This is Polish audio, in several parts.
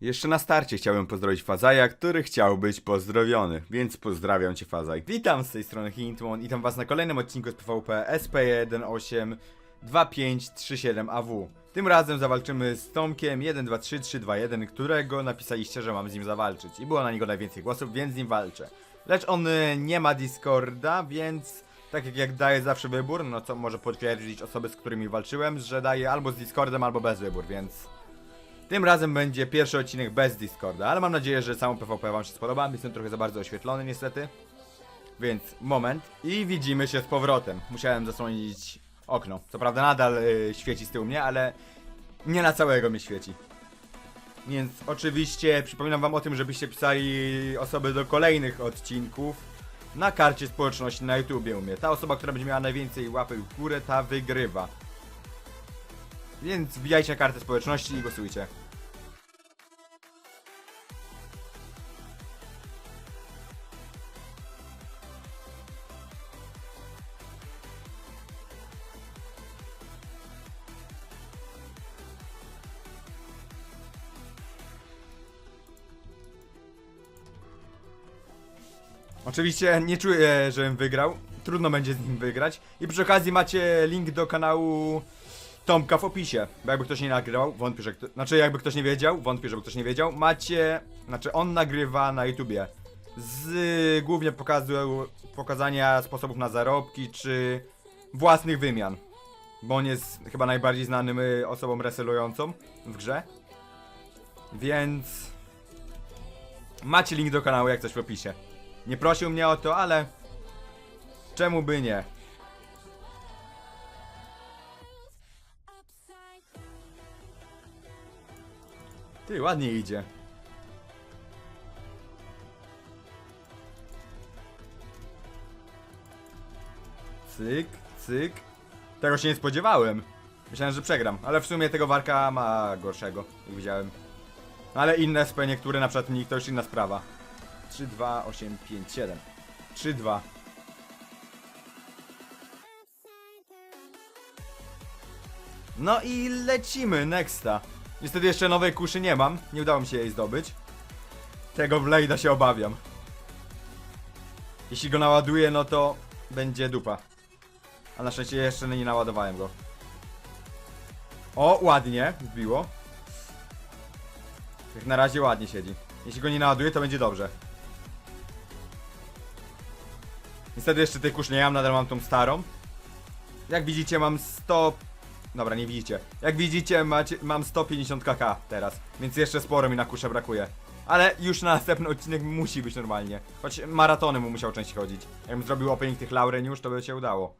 Jeszcze na starcie chciałbym pozdrowić Fazaja, który chciał być pozdrowiony, więc pozdrawiam cię Fazaj. Witam z tej strony Hintmon i witam was na kolejnym odcinku z PvP SP182537AW. Tym razem zawalczymy z Tomkiem 123321, którego napisaliście, że mam z nim zawalczyć. I było na niego najwięcej głosów, więc z nim walczę. Lecz on y, nie ma Discorda, więc tak jak daje zawsze wybór, no co może potwierdzić osoby, z którymi walczyłem, że daje albo z Discordem, albo bez wybór, więc... Tym razem będzie pierwszy odcinek bez Discorda, ale mam nadzieję, że samo PvP wam się spodoba. Jestem trochę za bardzo oświetlony niestety. Więc moment i widzimy się z powrotem. Musiałem zasłonić okno. Co prawda nadal y, świeci z tyłu mnie, ale nie na całego mnie świeci. Więc oczywiście przypominam wam o tym, żebyście pisali osoby do kolejnych odcinków na karcie społeczności na YouTubie u mnie. Ta osoba, która będzie miała najwięcej łapek w górę, ta wygrywa. Więc wbijajcie kartę społeczności i głosujcie. Oczywiście nie czuję, żebym wygrał. Trudno będzie z nim wygrać. I przy okazji macie link do kanału Tomka w opisie. Bo jakby ktoś nie nagrywał, wątpię, że kto... Znaczy jakby ktoś nie wiedział, wątpię, żeby ktoś nie wiedział. Macie... Znaczy on nagrywa na YouTubie. Z głównie pokazu, pokazania sposobów na zarobki, czy własnych wymian. Bo on jest chyba najbardziej znanym y, osobą reselującą w grze. Więc... Macie link do kanału jak coś w opisie. Nie prosił mnie o to, ale... Czemu by nie? Ty, ładnie idzie. Cyk, cyk. Tego się nie spodziewałem. Myślałem, że przegram, ale w sumie tego Warka ma gorszego, jak widziałem. No ale inne SP niektóre, na przykład mi to już inna sprawa. 3, 2, 8, 5, 7. 3, 2. No i lecimy, nexta. Niestety jeszcze nowej kuszy nie mam, nie udało mi się jej zdobyć. Tego Blade'a się obawiam. Jeśli go naładuję, no to będzie dupa. A na szczęście jeszcze nie naładowałem go. O, ładnie, wbiło. Jak na razie ładnie siedzi. Jeśli go nie naładuję, to będzie dobrze. Niestety jeszcze tej kusz nie mam, nadal mam tą starą. Jak widzicie mam 100... Dobra, nie widzicie. Jak widzicie macie, mam 150 kk teraz, więc jeszcze sporo mi na kuszę brakuje. Ale już na następny odcinek musi być normalnie. Choć maratony mu musiał częściej chodzić. Jakbym zrobił opening tych Lauren już, to by się udało.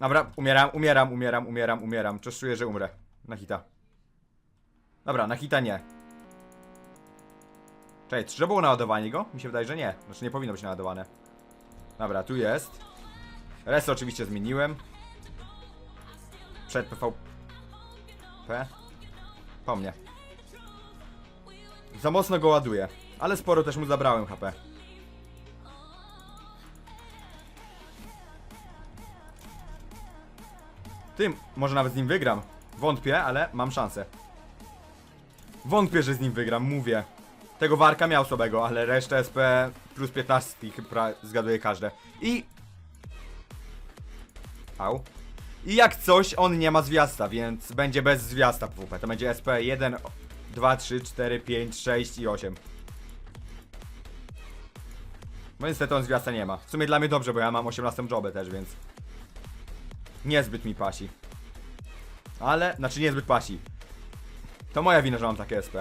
Dobra, umieram, umieram, umieram, umieram, umieram. Czuję, że umrę. Na hita. Dobra, na hita nie. Czekaj, czy było naładowanie go? Mi się wydaje, że nie. Znaczy nie powinno być naładowane. Dobra, tu jest. Res oczywiście zmieniłem. Przed PvP. Po mnie. Za mocno go ładuję. Ale sporo też mu zabrałem HP. Tym, może nawet z nim wygram. Wątpię, ale mam szansę. Wątpię, że z nim wygram, mówię. Tego Warka miał słabego, ale resztę SP plus 15 chyba zgaduje każde. I... Au. I jak coś, on nie ma zwiasta, więc będzie bez zwiasta PvP. To będzie SP 1, 2, 3, 4, 5, 6 i 8. No niestety on zwiasta nie ma. W sumie dla mnie dobrze, bo ja mam 18 jobę też, więc... Niezbyt mi pasi. Ale, znaczy niezbyt pasi. To moja wina, że mam takie SP.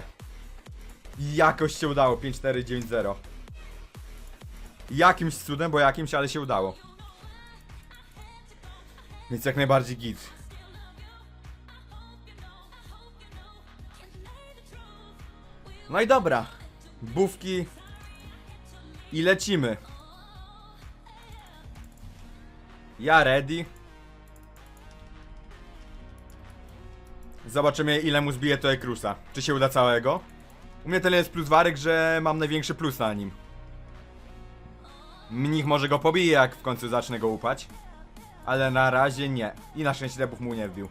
Jakoś się udało, 5490. Jakimś cudem, bo jakimś, ale się udało. Więc jak najbardziej git. No i dobra. Bówki. I lecimy. Ja ready. Zobaczymy ile mu zbije to Ekrusa. Czy się uda całego? U mnie tyle jest plus warek, że mam największy plus na nim. Mnich może go pobije, jak w końcu zacznę go upać. Ale na razie nie. I na szczęście debów mu nie wbił.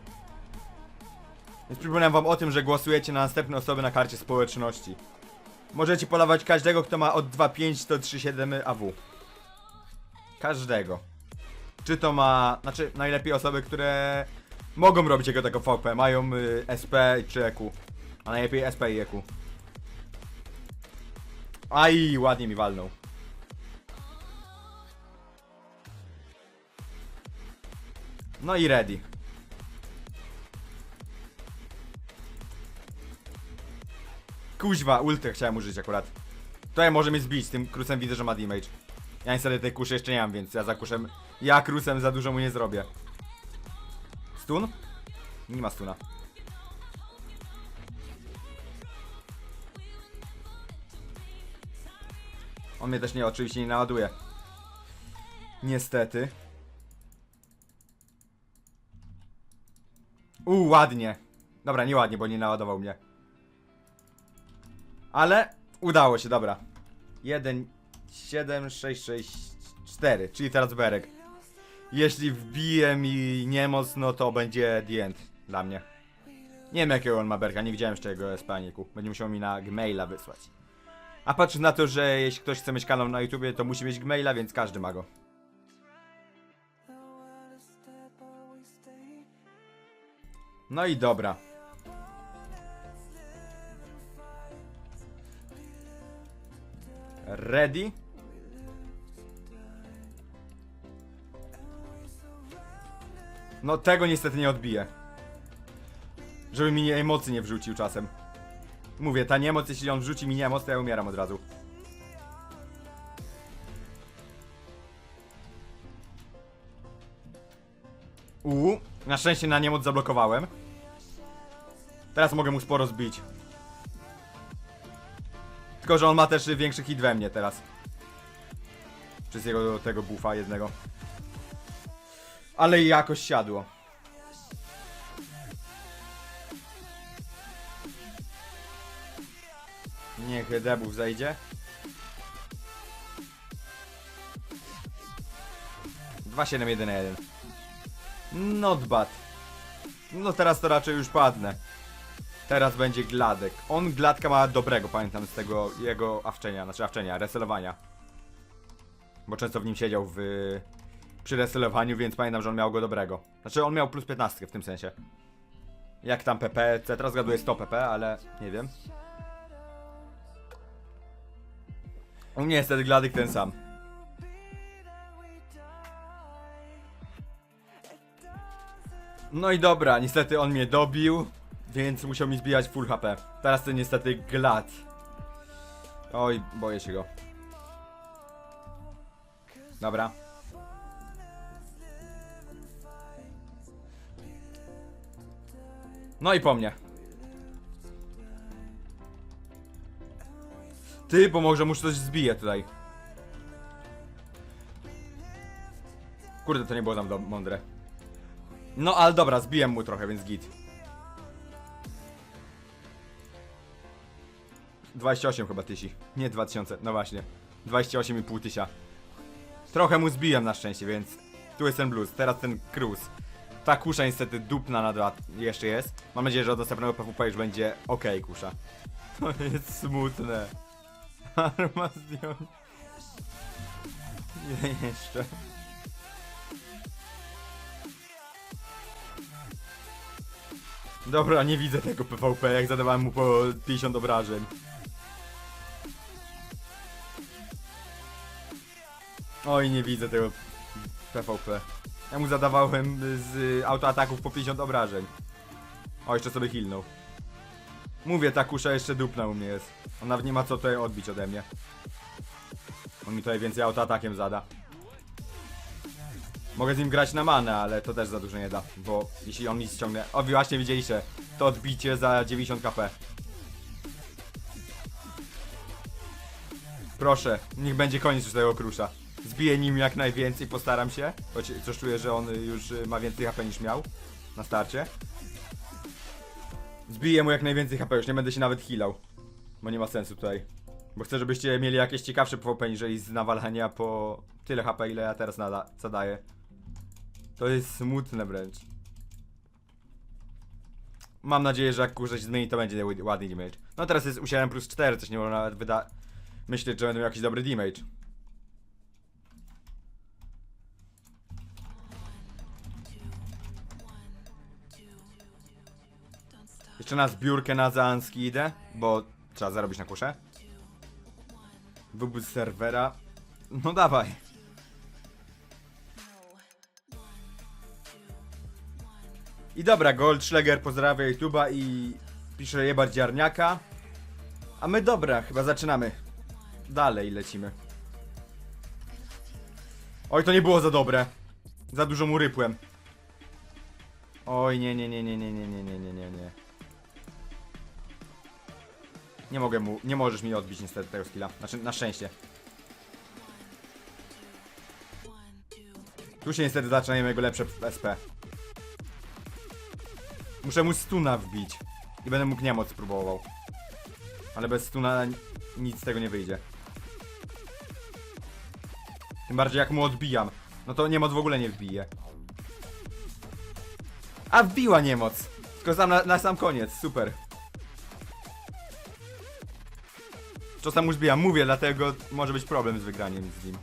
Więc przypominam wam o tym, że głosujecie na następne osoby na karcie społeczności. Możecie polować każdego, kto ma od 2.5 do 3.7 AW. Każdego. Czy to ma... Znaczy, najlepiej osoby, które mogą robić jego taką VP, mają y, SP czy EQ. A najlepiej SP i EQ. Aj, ładnie mi walnął. No i ready. Kuźwa, ultę chciałem użyć akurat. Ja może mnie zbić, tym krusem widzę, że ma damage. Ja niestety tej kuszy jeszcze nie mam, więc ja za kuszem... Ja krusem za dużo mu nie zrobię. Stun? Nie ma stuna. On mnie też nie, oczywiście nie naładuje. Niestety. Uuu, ładnie. Dobra, nie ładnie, bo nie naładował mnie. Ale udało się, dobra. 1, 7, 6, 6, 4, czyli teraz Berek. Jeśli wbije mi niemoc, no to będzie the end dla mnie. Nie wiem jakiego on ma berka, nie widziałem jeszcze jego spaniku. Będzie musiał mi na gmaila wysłać. A patrz na to, że jeśli ktoś chce mieć kanał na YouTubie, to musi mieć gmaila, więc każdy ma go. No i dobra. Ready? No tego niestety nie odbiję. Żeby mi emocji nie wrzucił czasem. Mówię, ta niemoc, jeśli on wrzuci mi niemoc, to ja umieram od razu. Uuu, na szczęście na niemoc zablokowałem. Teraz mogę mu sporo zbić. Tylko, że on ma też większy hit we mnie teraz. Przez jego tego buffa jednego. Ale jakoś siadło. Niech debuff zejdzie. 2711. Not bad. No teraz to raczej już padnę. Teraz będzie Gladek. On Gladka ma dobrego, pamiętam z tego jego awczenia, znaczy awczenia, reselowania. Bo często w nim siedział w przy reselowaniu, więc pamiętam, że on miał go dobrego. Znaczy on miał plus 15 w tym sensie. Jak tam PP, co teraz zgaduję 100 PP, ale nie wiem. U mnie ten Gladyk ten sam. No i dobra, niestety on mnie dobił, więc musiał mi zbijać full HP. Teraz to niestety Glad. Oj, boję się go. Dobra. No i po mnie. Ty, bo może muszę coś zbiję tutaj. Kurde, to nie było tam mądre. No, ale dobra, zbiłem mu trochę, więc git. 28 chyba tysi. Nie 2000, no właśnie. 28,5 tysia. Trochę mu zbiłem na szczęście, więc tu jest ten blues. Teraz ten cruise. Ta kusza niestety dupna na dwa jeszcze jest. Mam nadzieję, że od następnego PvP już będzie ok kusza. To jest smutne. Arma zdjąć. Jeszcze? Dobra, nie widzę tego PvP, jak zadawałem mu po 50 obrażeń. Oj, nie widzę tego PvP. Ja mu zadawałem z autoataków po 50 obrażeń. O, jeszcze sobie healnął. Mówię, ta kusza jeszcze dupna u mnie jest. On nawet nie ma co tutaj odbić ode mnie. On mi tutaj więcej autoatakiem zada. Mogę z nim grać na manę, ale to też za dużo nie da, bo jeśli on mi ściągnie... O, właśnie widzieliście, to odbicie za 90 kp. Proszę, niech będzie koniec już tego krusza. Zbiję nim jak najwięcej, postaram się. Choć coś czuję, że on już y, ma więcej HP niż miał na starcie. Zbiję mu jak najwięcej HP, już nie będę się nawet healał. Bo nie ma sensu tutaj. Bo chcę, żebyście mieli jakieś ciekawsze PvP niżeli z nawalania po tyle HP, ile ja teraz zadaję. To jest smutne wręcz. Mam nadzieję, że jak kurze się zmieni, to będzie ładny damage. No teraz jest u 7 plus 4, coś nie można nawet wyda... Myśleć, że będą jakiś dobry damage. Jeszcze na zbiórkę na Zaanski idę, bo trzeba zarobić na kuszę. Wybór serwera. No dawaj. I dobra, Goldschläger pozdrawia YouTube'a i pisze jebać ziarniaka. A my dobra, chyba zaczynamy. Dalej lecimy. Oj, to nie było za dobre. Za dużo mu rypłem. Oj, nie, nie, nie, nie, nie, nie, nie, nie, nie, nie, nie. Nie mogę mu, nie możesz mi odbić niestety tego skilla. Znaczy, na szczęście. Tu się niestety zaczynają jego lepsze SP. Muszę mu stuna wbić. I będę mógł niemoc spróbował. Ale bez stuna ni- nic z tego nie wyjdzie. Tym bardziej jak mu odbijam. No to niemoc w ogóle nie wbije. A wbiła niemoc! Tylko sam na, na sam koniec, super. Czasem mu zbijam, mówię, dlatego może być problem z wygraniem z nim.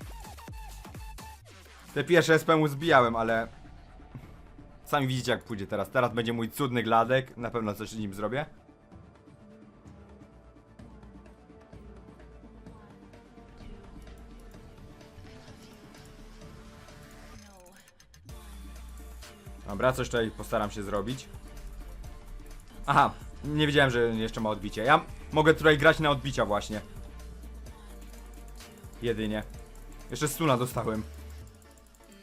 Te pierwsze SP mu zbijałem, ale... Sami widzicie jak pójdzie teraz. Teraz będzie mój cudny gladek. Na pewno coś z nim zrobię. Dobra, coś tutaj postaram się zrobić. Aha, nie wiedziałem, że jeszcze ma odbicie. Ja mogę tutaj grać na odbicia właśnie. Jedynie. Jeszcze stuna dostałem.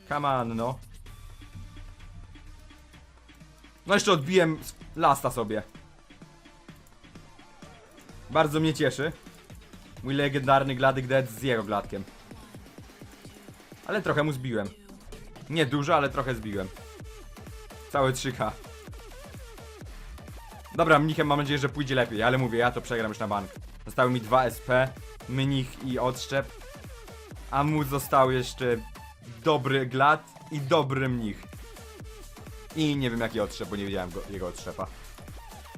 Come on, no. No jeszcze odbiłem lasta sobie. Bardzo mnie cieszy. Mój legendarny Gladyk Dead z jego gladkiem. Ale trochę mu zbiłem. Nie dużo, ale trochę zbiłem. Całe 3K. Dobra, mnichem mam nadzieję, że pójdzie lepiej, ale mówię, ja to przegram już na bank. Zostały mi 2 SP, mnich i odszczep. A mu został jeszcze dobry glad i dobry mnich. I nie wiem jaki odszczep, bo nie wiedziałem go, jego odszczepa.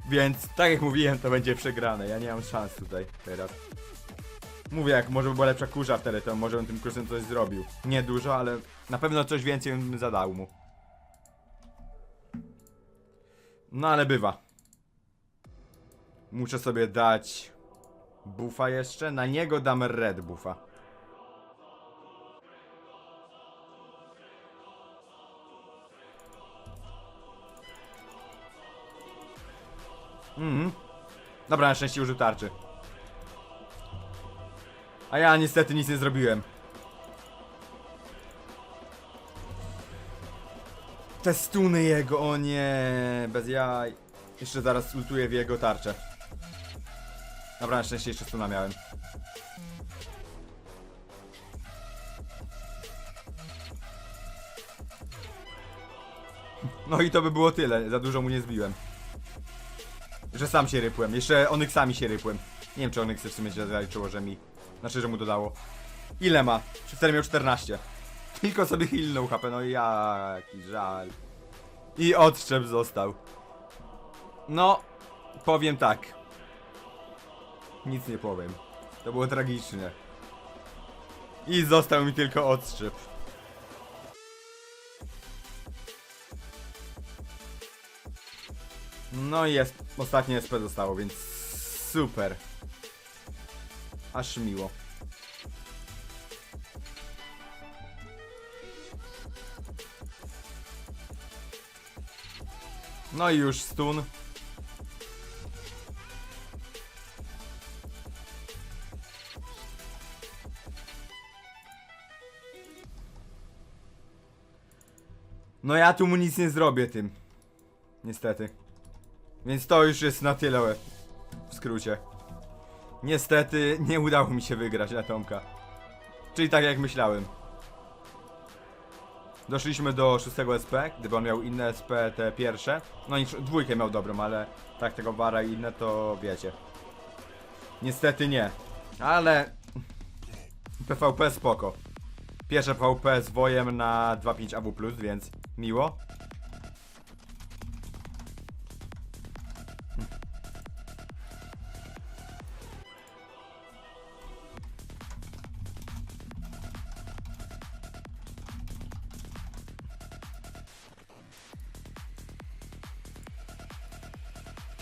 Więc tak jak mówiłem, to będzie przegrane. Ja nie mam szans tutaj teraz. Mówię, jak może by była lepsza kurza wtedy, to może bym tym kursem coś zrobił. Nie dużo, ale na pewno coś więcej bym zadał mu. No ale bywa. Muszę sobie dać buffa jeszcze. Na niego dam red buffa. Mhm. Dobra, na szczęście użył tarczy. A ja niestety nic nie zrobiłem. Te stuny jego, o nie, bez jaj. Jeszcze zaraz ultuję w jego tarczę. Dobra, na szczęście jeszcze stuna miałem. No i to by było tyle, za dużo mu nie zbiłem. Że sam się rypłem, jeszcze Onyxami się rypłem. Nie wiem czy Onyx w sumie się zaliczyło, że mi... Znaczy, że mu dodało. Ile ma? Wtedy miał 14. Tylko sobie healnął HP, no jaki żal. I odszczep został. No, powiem tak. Nic nie powiem. To było tragiczne. I został mi tylko odszczep. No i jest. Ostatnie SP zostało, więc super. Aż miło. No i już stun. No ja tu mu nic nie zrobię tym. Niestety. Więc to już jest na tyle w skrócie. Niestety nie udało mi się wygrać na Tomka. Czyli tak jak myślałem. Doszliśmy do 6 SP, gdyby on miał inne SP te pierwsze. No i dwójkę miał dobrą, ale tak tego Wara i inne to wiecie. Niestety nie. Ale PvP spoko. Pierwsze PvP z wojem na 2.5 AW+, więc miło.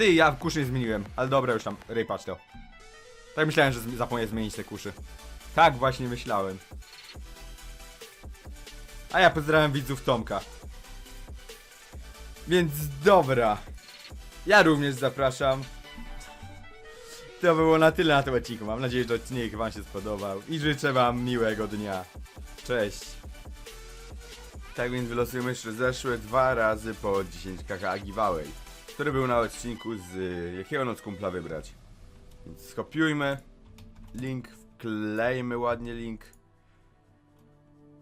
Ty, ja kuszy zmieniłem, ale dobra, już tam, rypacz to. Tak myślałem, że zapomnę zmienić te kuszy. Tak właśnie myślałem. A ja pozdrawiam widzów Tomka. Więc dobra. Ja również zapraszam. To było na tyle na tym odcinku. Mam nadzieję, że odcinek wam się spodobał. I życzę wam miłego dnia. Cześć. Tak więc wylosujemy jeszcze zeszłe dwa razy po 10 kk giveaway, który był na odcinku z y, jakiego noc kumpla wybrać. Więc skopiujmy link, wklejmy ładnie link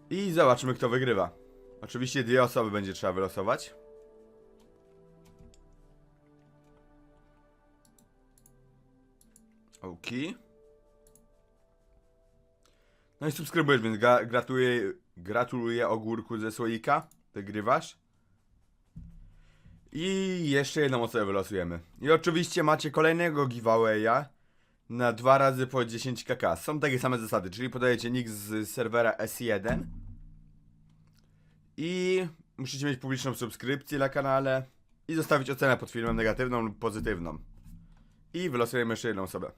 i zobaczymy kto wygrywa. Oczywiście dwie osoby będzie trzeba wylosować. Ok. No i subskrybujesz, więc gratuluję, gratuluję ogórku ze słoika. Wygrywasz. I jeszcze jedną osobę wylosujemy. I oczywiście macie kolejnego giveawaya na dwa razy po 10 kk. Są takie same zasady, czyli podajecie nick z serwera S1 i musicie mieć publiczną subskrypcję na kanale i zostawić ocenę pod filmem negatywną lub pozytywną. I wylosujemy jeszcze jedną osobę.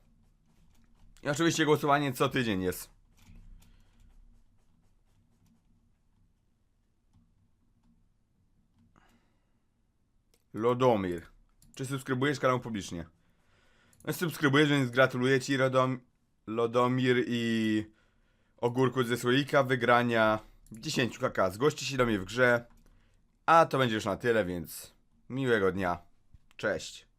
I oczywiście głosowanie co tydzień jest. Lodomir. Czy subskrybujesz kanał publicznie? No subskrybujesz, więc gratuluję Ci Rodom Lodomir i Ogórku ze Słoika wygrania 10 kk. Zgłoście się do mnie w grze. A to będzie już na tyle, więc miłego dnia. Cześć.